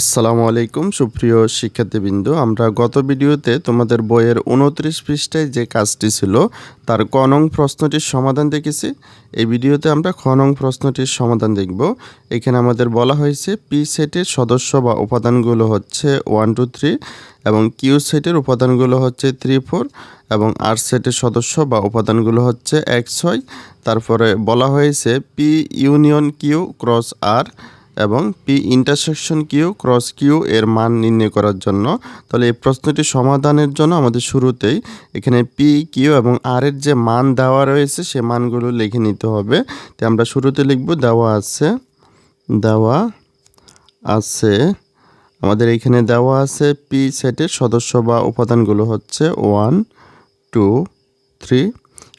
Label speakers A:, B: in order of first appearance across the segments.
A: আসসালামু আলাইকুম, সুপ্রিয় শিক্ষার্থীবৃন্দ। আমরা গত ভিডিওতে তোমাদের বইয়ের উনত্রিশ পৃষ্ঠায় যে কাজটি ছিল, তার ক নং প্রশ্নটির সমাধান দেখেছি। এই ভিডিওতে আমরা খ নং প্রশ্নটির সমাধান দেখব। এখানে আমাদের বলা হয়েছে, পি সেটের সদস্য বা উপাদানগুলো হচ্ছে ওয়ান, টু, থ্রি এবং কিউ সেটের উপাদানগুলো হচ্ছে থ্রি, ফোর এবং আর সেটের সদস্য বা উপাদানগুলো হচ্ছে এক ছয় তারপরে বলা হয়েছে, P union Q cross R এবং P intersection Q cross Q এর মান নির্ণয় করার জন্য। তাহলে এই প্রশ্নটি সমাধানের জন্য আমাদের শুরুতেই এখানে পি কিউ এবং আর এর যে মান দেওয়া রয়েছে, সে মানগুলো লিখে নিতে হবে। তো আমরা শুরুতে লিখব, দেওয়া আছে দেওয়া আছে। আমাদের এখানে দেওয়া আছে পি সেটের সদস্য বা উপাদানগুলো হচ্ছে ওয়ান টু থ্রি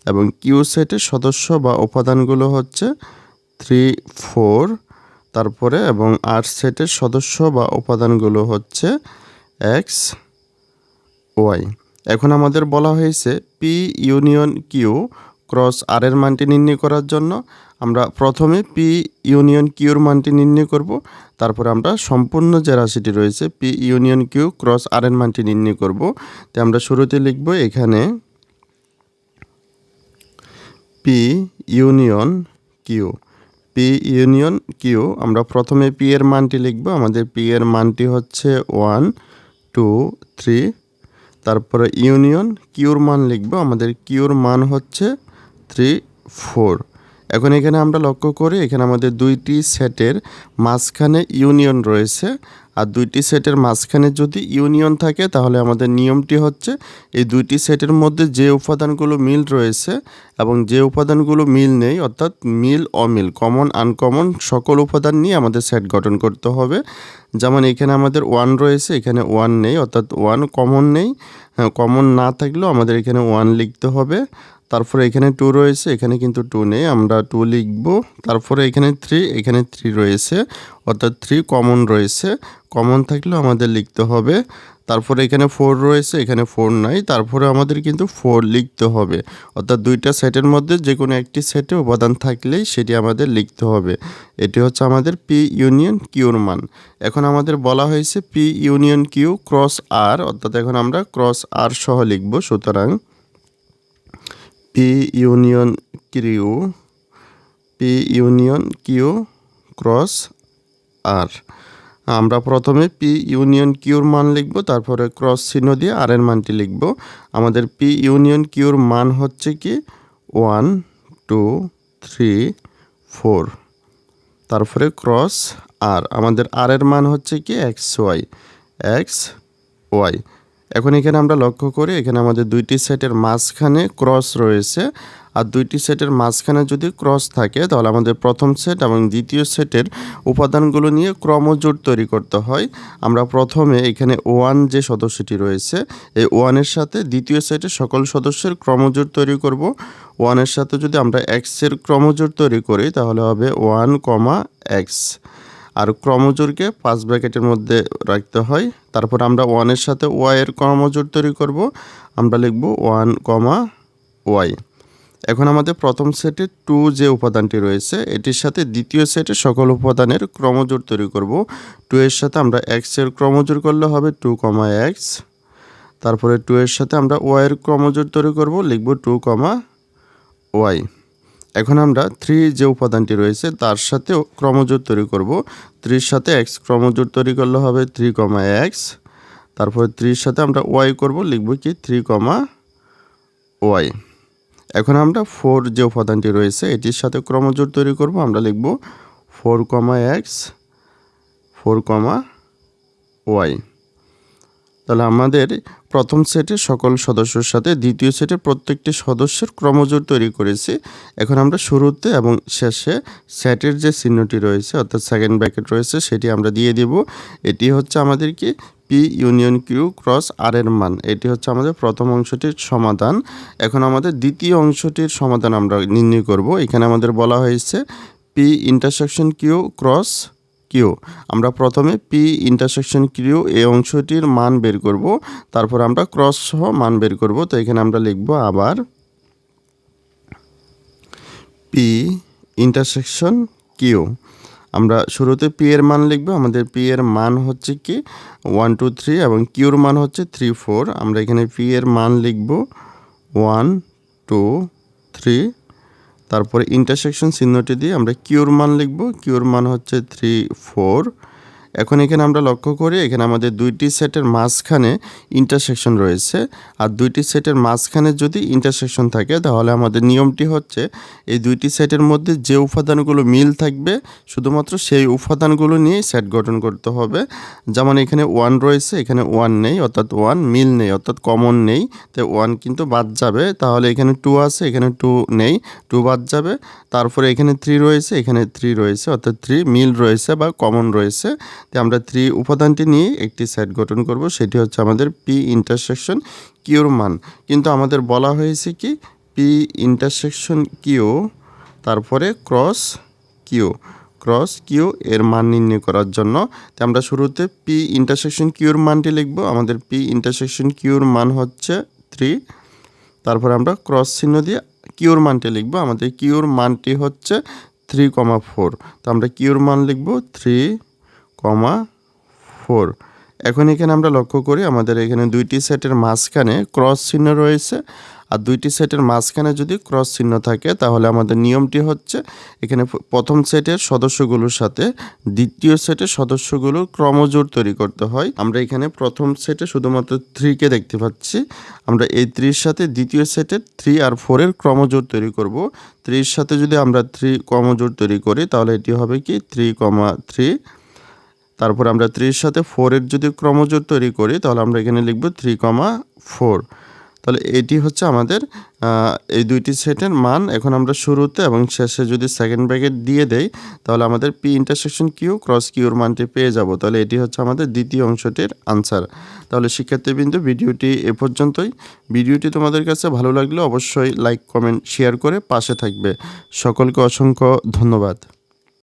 A: এবং কিউ সেটের সদস্য বা উপাদানগুলো হচ্ছে থ্রি ফোর তারপরে এবং আর সেটের সদস্য বা উপাদানগুলো হচ্ছে এক্স ওয়াই এখন আমাদের বলা হয়েছে P union Q cross R এর মানটি নির্ণয় করার জন্য। আমরা প্রথমে পি ইউনিয়ন কিউর মানটি নির্ণয় করব। তারপরে আমরা সম্পূর্ণ যে রাশিটি রয়েছে P union Q cross R এর মানটি নির্ণয় করব। তো আমরা শুরুতে লিখব এখানে P union Q P union Q আমরা প্রথমে পি এর মানটি লিখব, আমাদের পি এর মানটি হচ্ছে ওয়ান টু থ্রি তারপরে ইউনিয়ন কিউর মান লিখব, আমাদের কিউর মান হচ্ছে থ্রি ফোর এখন এখানে আমরা লক্ষ্য করি, এখানে আমাদের দুইটি সেটের মাঝখানে ইউনিয়ন রয়েছে আর দুইটি সেটের মাঝখানে যদি ইউনিয়ন থাকে, তাহলে আমাদের নিয়মটি হচ্ছে এই দুইটি সেটের মধ্যে যে উপাদানগুলো মিল রয়েছে এবং যে উপাদানগুলো মিল নেই, অর্থাৎ মিল, অমিল, কমন, আনকমন, সকল উপাদান নিয়ে আমাদের সেট গঠন করতে হবে। যেমন এখানে আমাদের ওয়ান রয়েছে, এখানে ওয়ান নেই, অর্থাৎ ওয়ান কমন নেই। কমন না থাকলেও আমাদের এখানে ওয়ান লিখতে হবে। তারপরে এখানে টু রয়েছে, এখানে কিন্তু টু নেই, আমরা টু লিখব। তারপরে এখানে থ্রি এখানে থ্রি রয়েছে, অর্থাৎ থ্রি কমন রয়েছে। কমন থাকলেও আমাদের লিখতে হবে। তারপরে এখানে ফোর রয়েছে, এখানে ফোর নাই, তারপরে আমাদের কিন্তু ফোর লিখতে হবে। অর্থাৎ দুইটা সেটের মধ্যে যে কোনো একটি সেটে উপাদান থাকলেই সেটি আমাদের লিখতে হবে। এটি হচ্ছে আমাদের পি ইউনিয়ন কিউর মান। এখন আমাদের বলা হয়েছে P union Q cross R অর্থাৎ এখন আমরা ক্রস আর সহ লিখব, সুতরাং P union Q P union Q cross R আমরা প্রথমে পি ইউনিয়ন কিউর মান লিখব, তারপরে ক্রস চিহ্ন দিয়ে আর এর মানটি লিখব। আমাদের পি ইউনিয়ন কিউর মান হচ্ছে কি? ওয়ান টু থ্রি ফোর তারপরে ক্রস আর আমাদের আর এর মান হচ্ছে কি? এক্স ওয়াই এক্স ওয়াই এখন এখানে আমরা লক্ষ্য করি, এখানে আমাদের দুইটি সেটের মাঝখানে ক্রস রয়েছে। আর দুইটি সেটের মাঝখানে যদি ক্রস থাকে, তাহলে আমাদের প্রথম সেট এবং দ্বিতীয় সেটের উপাদানগুলো নিয়ে ক্রমজোট তৈরি করতে হয়। আমরা প্রথমে এখানে ওয়ান যে সদস্যটি রয়েছে, এই ওয়ানের সাথে দ্বিতীয় সেটের সকল সদস্যের ক্রমজোট তৈরি করব। ওয়ানের সাথে যদি আমরা এক্সের ক্রমজোট তৈরি করি, তাহলে হবে ওয়ান কমা এক্স আর ক্রমজোরকে পাঁচ ব্র্যাকেটের মধ্যে রাখতে হয়। তারপর আমরা ওয়ানের সাথে ওয়াইয়ের ক্রমজোর তৈরি করব। আমরা লিখব ওয়ান কমা ওয়াই এখন আমাদের প্রথম সেটে টু যে উপাদানটি রয়েছে, এটির সাথে দ্বিতীয় সেটে সকল উপাদানের ক্রমজোর তৈরি করব। টু এর সাথে আমরা এক্সের ক্রমজোর করলে হবে টু কমা এক্স তারপরে টু এর সাথে আমরা ওয়াইয়ের ক্রমজোর তৈরি করব, লিখব টু কমা ওয়াই এখন আমরা থ্রি যে উপাদানটি রয়েছে, তার সাথেও ক্রমজোর তৈরি করব। থ্রির সাথে এক্স ক্রমজোর তৈরি করলে হবে থ্রি কমা এক্স তারপরে থ্রির সাথে আমরা ওয়াই করব, লিখব কি থ্রি কমা ওয়াই এখন আমরা ফোর যে উপাদানটি রয়েছে, এটির সাথে ক্রমজোর তৈরি করব, আমরা লিখব four comma X four comma Y তাহলে আমাদের প্রথম সেটের সকল সদস্যর সাথে দ্বিতীয় সেটের প্রত্যেকটি সদস্যের ক্রমজোর তৈরি করেছি। এখন আমরা শুরুতে এবং শেষে সেটের যে চিহ্নটি রয়েছে, অর্থাৎ সেকেন্ড ব্র্যাকেট রয়েছে, সেটি আমরা দিয়ে দিব। এটি হচ্ছে আমাদের কি P union Q cross R এর মান। এটি হচ্ছে আমাদের প্রথম অংশটির সমাধান। এখন আমাদের দ্বিতীয় অংশটির সমাধান আমরা নির্ণয় করব। এখানে আমাদের বলা হয়েছে P intersection Q cross Q. আমরা প্রথমে পি ইন্টারসেকশন কিউ এই অংশটির মান বের করব, তারপর আমরা ক্রস সহ মান বের করব, তো এখানে আমরা লিখব আবার পি ইন্টারসেকশন কিউ। আমরা শুরুতে পি এর মান লিখব, আমাদের পি এর মান হচ্ছে কি? ওয়ান টু থ্রি এবং কিউর মান হচ্ছে থ্রি ফোর আমরা এখানে পি এর মান লিখব। ওয়ান টু থ্রি তারপরে ইন্টারসেকশন চিহ্নটি দিয়ে আমরা কিউর মান লিখব। কিউর মান হচ্ছে থ্রি ফোর এখন এখানে আমরা লক্ষ্য করি, এখানে আমাদের দুইটি সেটের মাঝখানে ইন্টারসেকশন রয়েছে। আর দুইটি সেটের মাঝখানে যদি ইন্টারসেকশন থাকে, তাহলে আমাদের নিয়মটি হচ্ছে, এই দুইটি সেটের মধ্যে যে উপাদানগুলো মিল থাকবে, শুধুমাত্র সেই উপাদানগুলো নিয়েই সেট গঠন করতে হবে। যেমন এখানে ওয়ান রয়েছে, এখানে ওয়ান নেই, অর্থাৎ ওয়ান মিল নেই, অর্থাৎ কমন নেই। তো ওয়ান কিন্তু বাদ যাবে, তাহলে এখানে টু আছে, এখানে টু নেই টু বাদ যাবে। তারপরে এখানে থ্রি রয়েছে, এখানে থ্রি রয়েছে, অর্থাৎ থ্রি মিল রয়েছে বা কমন রয়েছে। আমরা থ্রি উপাদানটি নিয়ে একটি সেট গঠন করব, সেটি হচ্ছে আমাদের পি ইন্টারসেকশন কিউর মান। কিন্তু আমাদের বলা হয়েছে কি পি ইন্টারসেকশন কিউ তারপরে ক্রস কিউ ক্রস কিউ এর মান নির্ণয় করার জন্য তো আমরা শুরুতে পি ইন্টারসেকশন কিউর মানটি লিখব। আমাদের পি ইন্টারসেকশন কিউর মান হচ্ছে থ্রি তারপর আমরা ক্রস চিহ্ন দিয়ে কিউর মানটি লিখব। আমাদের কিউর মানটি হচ্ছে থ্রি কমা ফোর তো আমরা কিউর মান লিখব থ্রি কমা ফোর। এখন এখানে আমরা লক্ষ্য করি আমাদের এখানে দুইটি সেটের মাঝখানে ক্রস চিহ্ন রয়েছে। আর দুইটি সেটের মাঝখানে যদি ক্রস চিহ্ন থাকে, তাহলে আমাদের নিয়মটি হচ্ছে এখানে প্রথম সেটের সদস্যগুলোর সাথে দ্বিতীয় সেটের সদস্যগুলোর ক্রমজোর তৈরি করতে হয়। আমরা এখানে প্রথম সেটে শুধুমাত্র থ্রিকে দেখতে পাচ্ছি। আমরা এই থ্রির সাথে দ্বিতীয় সেটের থ্রি আর ফোরের ক্রমজোর তৈরি করব। থ্রির সাথে যদি আমরা থ্রি ক্রমজোড় তৈরি করি, তাহলে এটি হবে কি? থ্রি কমা থ্রি তারপর আমরা থ্রির সাথে ফোরের যদি ক্রমজোড় তৈরি করি, তাহলে আমরা এখানে লিখব থ্রি কমা ফোর। তাহলে এটি হচ্ছে আমাদের এই দুইটি সেটের মান। এখন আমরা শুরুতে এবং শেষে যদি সেকেন্ড ব্র্যাকেট দিয়ে দেই, তাহলে আমাদের পি ইন্টারসেকশন কিউ ক্রস কিউর মানটি পেয়ে যাব। তাহলে এটি হচ্ছে আমাদের দ্বিতীয় অংশটির আনসার তাহলে শিক্ষার্থীবৃন্দ, ভিডিওটি এ পর্যন্তই। ভিডিওটি তোমাদের কাছে ভালো লাগলে অবশ্যই লাইক কমেন্ট শেয়ার করে পাশে থাকবে। সকলকে অসংখ্য ধন্যবাদ।